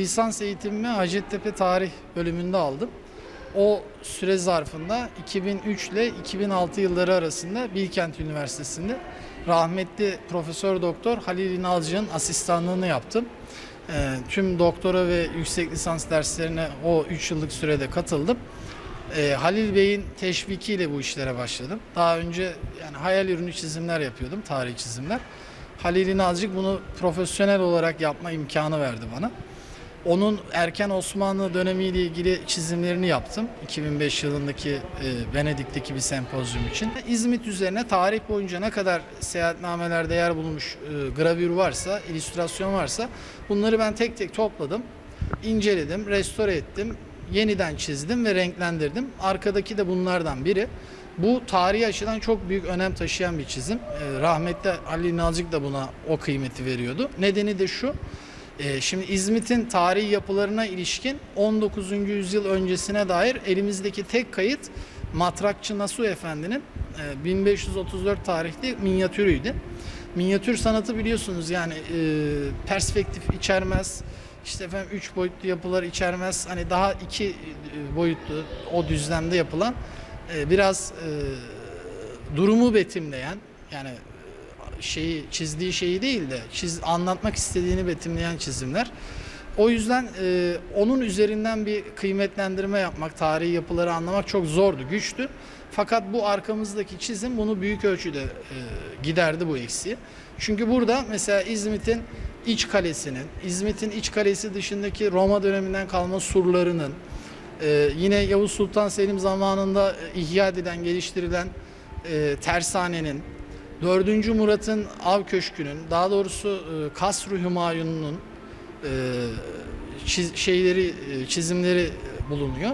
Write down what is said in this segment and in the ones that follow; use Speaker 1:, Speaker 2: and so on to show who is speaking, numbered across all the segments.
Speaker 1: Lisans eğitimimi Hacettepe Tarih bölümünde aldım. O süre zarfında 2003 ile 2006 yılları arasında Bilkent Üniversitesi'nde rahmetli Profesör Doktor Halil İnalcı'nın asistanlığını yaptım. Ee, tüm doktora ve yüksek lisans derslerine o 3 yıllık sürede katıldım. Ee, Halil Bey'in teşvikiyle bu işlere başladım. Daha önce yani hayal ürünü çizimler yapıyordum, tarih çizimler. Halil İnalcık bunu profesyonel olarak yapma imkanı verdi bana. Onun erken Osmanlı dönemiyle ilgili çizimlerini yaptım. 2005 yılındaki e, Venedik'teki bir sempozyum için. İzmit üzerine tarih boyunca ne kadar seyahatnamelerde yer bulmuş e, gravür varsa, illüstrasyon varsa bunları ben tek tek topladım, inceledim, restore ettim, yeniden çizdim ve renklendirdim. Arkadaki de bunlardan biri. Bu tarihi açıdan çok büyük önem taşıyan bir çizim. E, rahmetli Ali Nalcık da buna o kıymeti veriyordu. Nedeni de şu. Ee, Şimdi İzmit'in tarihi yapılarına ilişkin 19. yüzyıl öncesine dair elimizdeki tek kayıt Matrakçı Nasuh Efendi'nin e, 1534 tarihli minyatürüydü. Minyatür sanatı biliyorsunuz yani e, perspektif içermez, işte efendim üç boyutlu yapılar içermez. Hani daha iki e, boyutlu o düzlemde yapılan e, biraz e, durumu betimleyen yani şeyi çizdiği şeyi değil de çiz, anlatmak istediğini betimleyen çizimler. O yüzden e, onun üzerinden bir kıymetlendirme yapmak, tarihi yapıları anlamak çok zordu, güçtü. Fakat bu arkamızdaki çizim bunu büyük ölçüde e, giderdi bu eksiği. Çünkü burada mesela İzmit'in iç kalesinin, İzmit'in iç kalesi dışındaki Roma döneminden kalma surlarının, e, yine Yavuz Sultan Selim zamanında e, ihya edilen, geliştirilen e, tersanenin, 4. Murat'ın av köşkünün, daha doğrusu e, Hümayun'un e, şeyleri, e, çizimleri bulunuyor.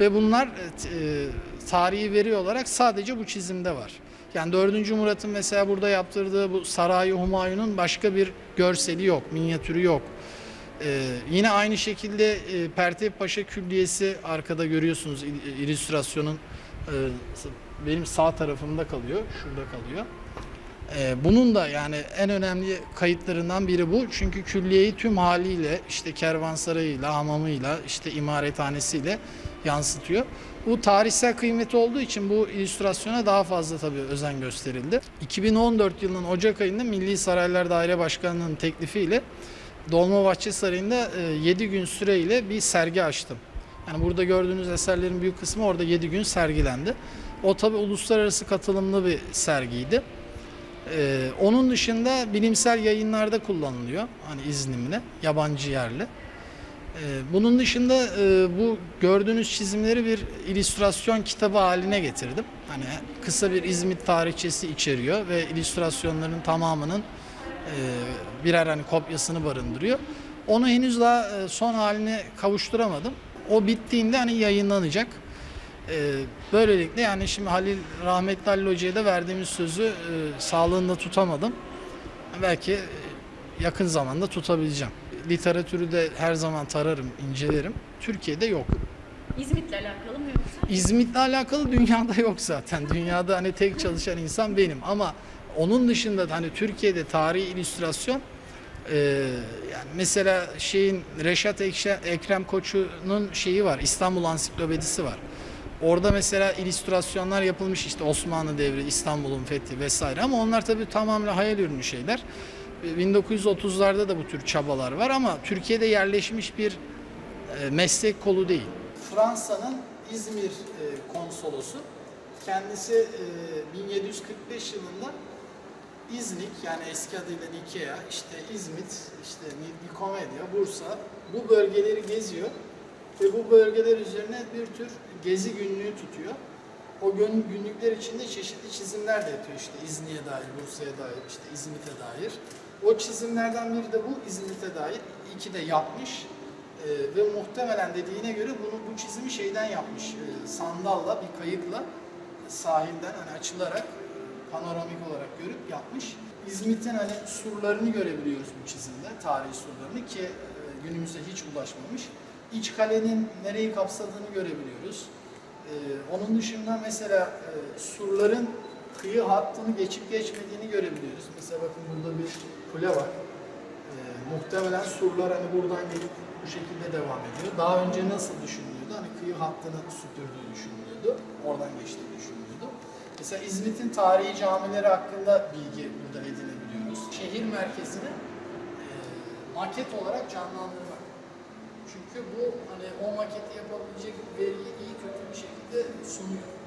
Speaker 1: Ve bunlar e, tarihi veri olarak sadece bu çizimde var. Yani 4. Murat'ın mesela burada yaptırdığı bu Saray-ı Humayun'un başka bir görseli yok, minyatürü yok. Ee, yine aynı şekilde e, Pertev Paşa Külliyesi arkada görüyorsunuz il- illüstrasyonun e, benim sağ tarafımda kalıyor, şurada kalıyor. Ee, bunun da yani en önemli kayıtlarından biri bu. Çünkü külliyeyi tüm haliyle işte kervansarayıyla, hamamıyla, işte imarethanesiyle yansıtıyor. Bu tarihsel kıymeti olduğu için bu illüstrasyona daha fazla tabii özen gösterildi. 2014 yılının Ocak ayında Milli Saraylar Daire Başkanlığı'nın teklifiyle Dolmabahçe Sarayı'nda 7 gün süreyle bir sergi açtım. Yani burada gördüğünüz eserlerin büyük kısmı orada 7 gün sergilendi. O tabii uluslararası katılımlı bir sergiydi. Ee, onun dışında bilimsel yayınlarda kullanılıyor. Hani iznimle, yabancı yerli. Ee, bunun dışında e, bu gördüğünüz çizimleri bir illüstrasyon kitabı haline getirdim. Hani kısa bir İzmit tarihçesi içeriyor ve illüstrasyonların tamamının e, birer hani kopyasını barındırıyor. Onu henüz daha e, son haline kavuşturamadım. O bittiğinde hani yayınlanacak. Ee, böylelikle yani şimdi Halil rahmetli Halil Hoca'ya da verdiğimiz sözü e, sağlığında tutamadım. Belki e, yakın zamanda tutabileceğim. Literatürü de her zaman tararım, incelerim. Türkiye'de yok.
Speaker 2: İzmit'le alakalı mı yoksa?
Speaker 1: İzmit'le alakalı dünyada yok zaten. Dünyada hani tek çalışan insan benim ama onun dışında da hani Türkiye'de tarihi illüstrasyon e, yani mesela şeyin Reşat Ekrem Koçu'nun şeyi var. İstanbul Ansiklopedisi var. Orada mesela illüstrasyonlar yapılmış işte Osmanlı devri, İstanbul'un fethi vesaire ama onlar tabii tamamen hayal ürünü şeyler. E, 1930'larda da bu tür çabalar var ama Türkiye'de yerleşmiş bir e, meslek kolu değil. Fransa'nın İzmir e, konsolosu kendisi e, 1745 yılında İznik yani eski adıyla Nikea, işte İzmit, işte Ni- Nikomedya, Bursa bu bölgeleri geziyor ve bu bölgeler üzerine bir tür gezi günlüğü tutuyor. O gün, günlükler içinde çeşitli çizimler de yapıyor işte İznik'e dair, Bursa'ya dair, işte İzmit'e dair. O çizimlerden biri de bu İzmit'e dair. İki de yapmış. Ee, ve muhtemelen dediğine göre bunu bu çizimi şeyden yapmış. Ee, sandalla, bir kayıkla sahilden hani açılarak panoramik olarak görüp yapmış. İzmit'in hani surlarını görebiliyoruz bu çizimde, tarihi surlarını ki e, günümüzde hiç ulaşmamış. İç kalenin nereyi kapsadığını görebiliyoruz. Ee, onun dışında mesela e, surların kıyı hattını geçip geçmediğini görebiliyoruz. Mesela bakın burada bir kule var. Ee, muhtemelen surlar hani buradan gelip bu şekilde devam ediyor. Daha önce nasıl düşünülüyordu? Hani kıyı hattını süpürdüğü düşünülüyordu. Oradan geçtiği düşünülüyordu. Mesela İzmit'in tarihi camileri hakkında bilgi burada edinebiliyoruz. Şehir merkezini e, maket olarak canlandırmak. Çünkü bu hani o maketi yapabilecek veriyi iyi kötü bir şekilde sunuyor.